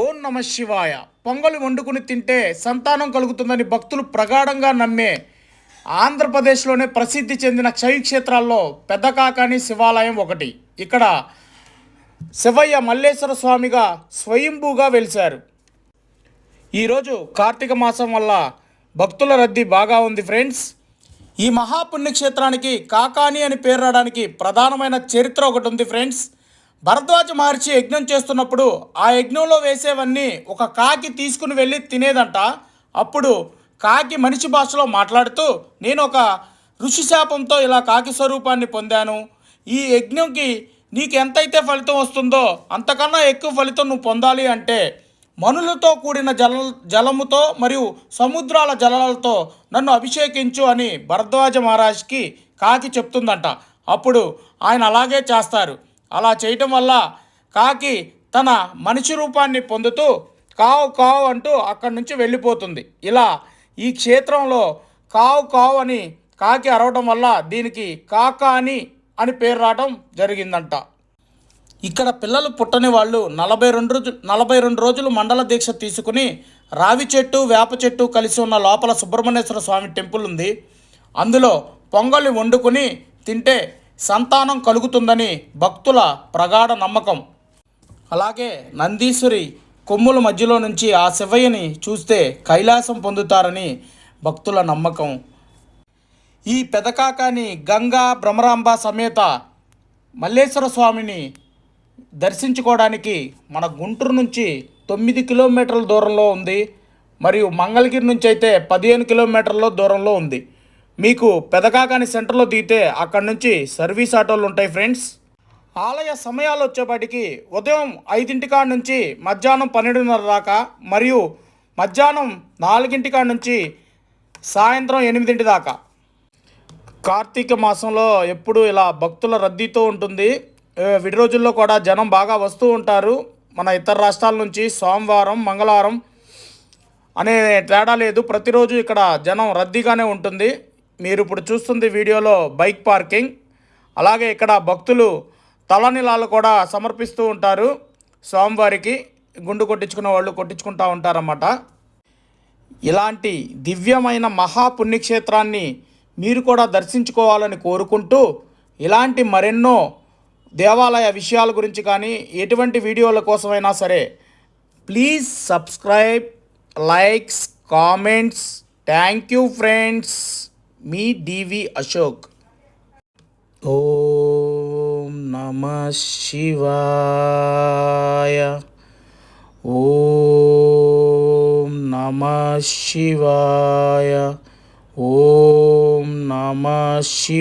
ఓం నమ శివాయ. పొంగలి వండుకుని తింటే సంతానం కలుగుతుందని భక్తులు ప్రగాఢంగా నమ్మే ఆంధ్రప్రదేశ్లోనే ప్రసిద్ధి చెందిన శైవ క్షేత్రాల్లో పెద్దకాకాని శివాలయం ఒకటి. ఇక్కడ శివయ్య మల్లేశ్వర స్వామిగా స్వయంభూగా వెలిశారు. ఈరోజు కార్తీక మాసం వల్ల భక్తుల రద్దీ బాగా ఉంది ఫ్రెండ్స్. ఈ మహాపుణ్యక్షేత్రానికి కాకాని అని పేరు రావడానికి ప్రధానమైన చరిత్ర ఒకటి ఉంది ఫ్రెండ్స్. భరద్వాజ మహర్షి యజ్ఞం చేస్తున్నప్పుడు ఆ యజ్ఞంలో వేసేవన్నీ ఒక కాకి తీసుకుని వెళ్ళి తినేదంట. అప్పుడు కాకి మనిషి భాషలో మాట్లాడుతూ నేను ఒక ఋషి శాపంతో ఇలా కాకి స్వరూపాన్ని పొందాను. ఈ యజ్ఞంకి నీకు ఎంతైతే ఫలితం వస్తుందో అంతకన్నా ఎక్కువ ఫలితం నువ్వు పొందాలి అంటే మనులతో కూడిన జల జలముతో మరియు సముద్రాల జలాలతో నన్ను అభిషేకించు అని భరద్వాజ మహారాజ్కి కాకి చెప్తుందంట. అప్పుడు ఆయన అలాగే చేస్తారు. అలా చేయటం వల్ల కాకి తన మనిషి రూపాన్ని పొందుతూ కావు కావు అంటూ అక్కడి నుంచి వెళ్ళిపోతుంది. ఇలా ఈ క్షేత్రంలో కావు కావు అని కాకి అరవడం వల్ల దీనికి కాకాని అని పేరు రావడం జరిగిందంట. ఇక్కడ పిల్లలు పుట్టని వాళ్ళు నలభై రెండు రోజు నలభై రెండు రోజులు మండల దీక్ష తీసుకుని రావి చెట్టు వేప చెట్టు కలిసి ఉన్న లోపల సుబ్రహ్మణ్యేశ్వర స్వామి టెంపుల్ ఉంది. అందులో పొంగలి వండుకుని తింటే సంతానం కలుగుతుందని భక్తుల ప్రగాఢ నమ్మకం. అలాగే నందీశ్వరి కొమ్ముల మధ్యలో నుంచి ఆ శివయ్యని చూస్తే కైలాసం పొందుతారని భక్తుల నమ్మకం. ఈ పెదకాకాని గంగా భ్రమరాంబ సమేత మల్లేశ్వర స్వామిని దర్శించుకోవడానికి మన గుంటూరు నుంచి తొమ్మిది కిలోమీటర్ల దూరంలో ఉంది. మరియు మంగళగిరి నుంచి అయితే పదిహేను కిలోమీటర్ల దూరంలో ఉంది. మీకు పెదకాకాని సెంటర్లో దిగితే అక్కడి నుంచి సర్వీస్ ఆటోలు ఉంటాయి ఫ్రెండ్స్. ఆలయ సమయాలు వచ్చేపాటికి ఉదయం ఐదింటి కాడ నుంచి మధ్యాహ్నం పన్నెండున్నర దాకా మరియు మధ్యాహ్నం నాలుగింటి కాడ నుంచి సాయంత్రం ఎనిమిదింటి దాకా. కార్తీక మాసంలో ఎప్పుడు ఇలా భక్తుల రద్దీతో ఉంటుంది. విడి రోజుల్లో కూడా జనం బాగా వస్తూ ఉంటారు. మన ఇతర రాష్ట్రాల నుంచి సోమవారం మంగళవారం అనే తేడా లేదు. ప్రతిరోజు ఇక్కడ జనం రద్దీగానే ఉంటుంది. మీరు ఇప్పుడు చూస్తుంది వీడియోలో బైక్ పార్కింగ్. అలాగే ఇక్కడ భక్తులు తలనిలాలు కూడా సమర్పిస్తూ ఉంటారు. స్వామివారికి గుండు కొట్టించుకున్న వాళ్ళు కొట్టించుకుంటూ ఉంటారన్నమాట. ఇలాంటి దివ్యమైన మహాపుణ్యక్షేత్రాన్ని మీరు కూడా దర్శించుకోవాలని కోరుకుంటూ ఇలాంటి మరెన్నో దేవాలయ విషయాల గురించి కానీ ఎటువంటి వీడియోల కోసమైనా సరే please subscribe likes comments. Thank you friends. మీ డివి అశోక్ ఓం నమ శివాయ ఓం నమ శివాయ ఓం నమ శివ